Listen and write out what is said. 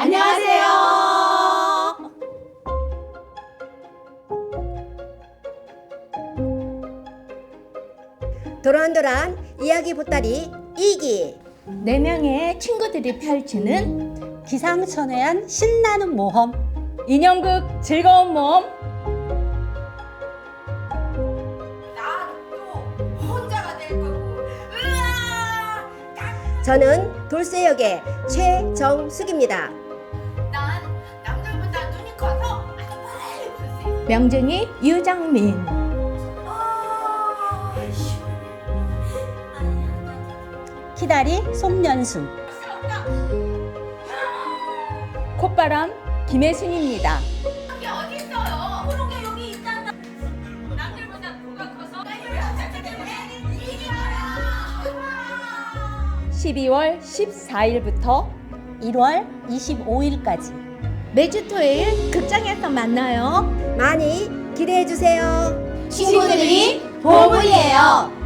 안녕하세요. 도란도란 이야기 보따리 2기 네 명의 친구들이 펼치는 기상천외한 신나는 모험 인형극 즐거운 모험 나또 혼자가 될 거고. 으아! 저는 돌쇠역의 최정숙입니다. 명중이 유정민 아, 키다리 송년순. 콧바람 김혜순입니다. 이게 어디 있어요? 그런 게 여기 있잖아. 남들보다 코가 커서 이리 와라. 12월 14일부터 1월 25일까지 매주 토요일 극장에서 만나요. 많이 기대해 주세요. 친구들이 보물이에요.